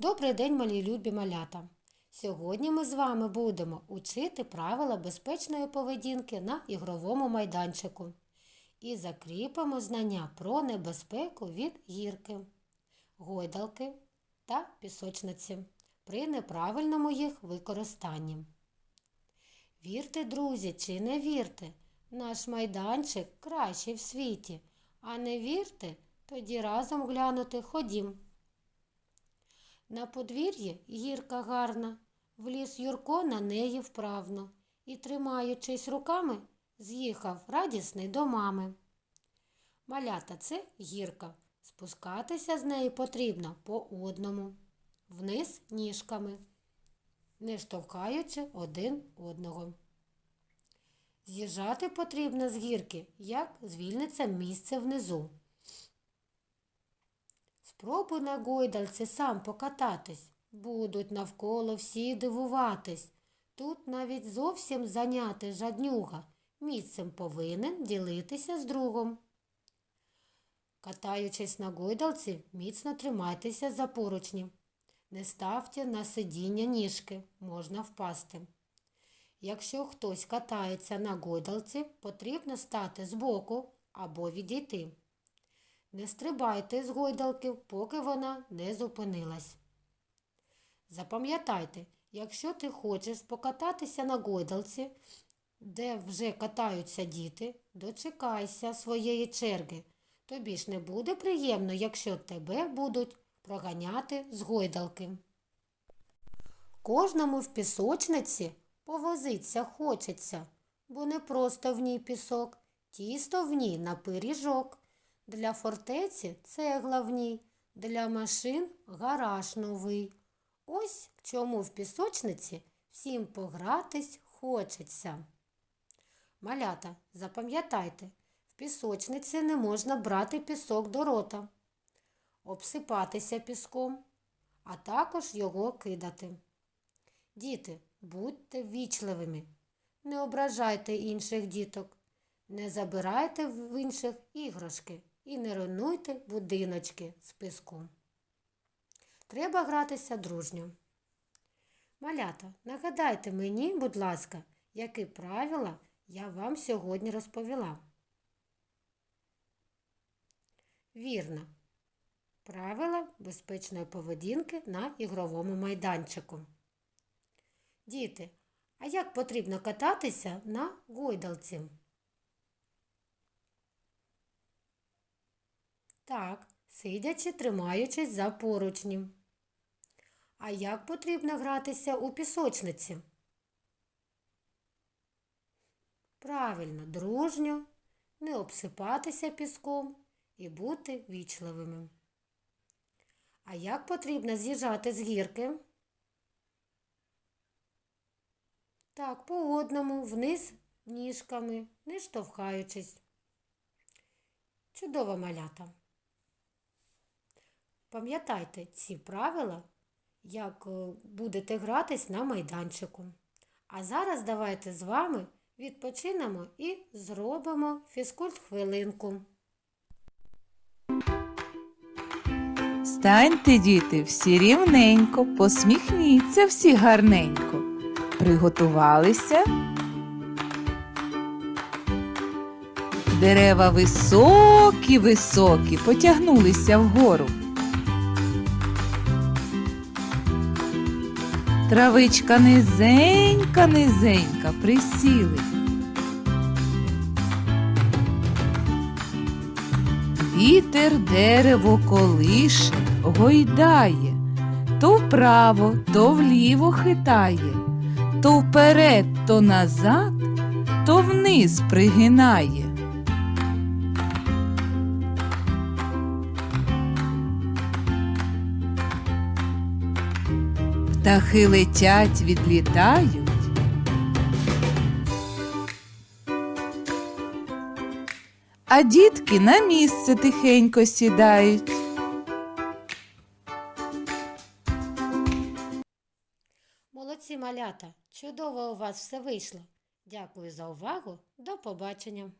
Добрий день, малі любі малята! Сьогодні ми з вами будемо учити правила безпечної поведінки на ігровому майданчику і закріпимо знання про небезпеку від гірки, гойдалки та пісочниці при неправильному їх використанні. Вірте, друзі, чи не вірте, наш майданчик кращий в світі, а не вірте, тоді разом глянути ходім. На подвір'ї гірка гарна, вліз Юрко на неї вправно і, тримаючись руками, з'їхав радісний до мами. Малята це гірка. Спускатися з неї потрібно по одному, вниз ніжками, не штовхаючи один одного. З'їжджати потрібно з гірки, як звільниться місце внизу. Спробуй на гойдальці сам покататись. Будуть навколо всі дивуватись. Тут навіть зовсім зайняти жаднюга. Місцем повинен ділитися з другом. Катаючись на гойдалці, міцно тримайтеся за поручні. Не ставте на сидіння ніжки, можна впасти. Якщо хтось катається на гойдалці, потрібно стати збоку або відійти. Не стрибайте з гойдалки, поки вона не зупинилась. Запам'ятайте, якщо ти хочеш покататися на гойдалці, де вже катаються діти, дочекайся своєї черги. Тобі ж не буде приємно, якщо тебе будуть проганяти з гойдалки. Кожному в пісочниці повозиться хочеться, бо не просто в ній пісок, тісто в ній на пиріжок. Для фортеці цегла в ній, для машин гараж новий. Ось чому в пісочниці всім погратись хочеться. Малята, запам'ятайте, в пісочниці не можна брати пісок до рота, обсипатися піском, а також його кидати. Діти, будьте вічливими, не ображайте інших діток, не забирайте в інших іграшки і не руйнуйте будиночки з піском. Треба гратися дружньо. Малята, нагадайте мені, будь ласка, які правила я вам сьогодні розповіла. Вірно. Правила безпечної поведінки на ігровому майданчику. Діти, а як потрібно кататися на гойдалці? Так, сидячи, тримаючись за поручні. А як потрібно гратися у пісочниці? Правильно, дружньо, не обсипатися піском і бути вічливими. А як потрібно з'їжджати з гірки? Так, по одному, вниз ніжками, не штовхаючись. Чудова малята. Пам'ятайте ці правила, як е, будете гратись на майданчику. А зараз давайте з вами відпочинемо і зробимо фізкульт хвилинку. Станьте, діти, всі рівненько, посміхніться всі гарненько. Приготувалися. Дерева високі, високі, потягнулися вгору. Травичка низенька, низенька, присіли. Вітер дерево колише, гойдає, то вправо, то вліво хитає, то вперед, то назад, то вниз пригинає. Птахи летять, відлітають. А дітки на місце тихенько сідають. Молодці малята! Чудово у вас все вийшло. Дякую за увагу. До побачення!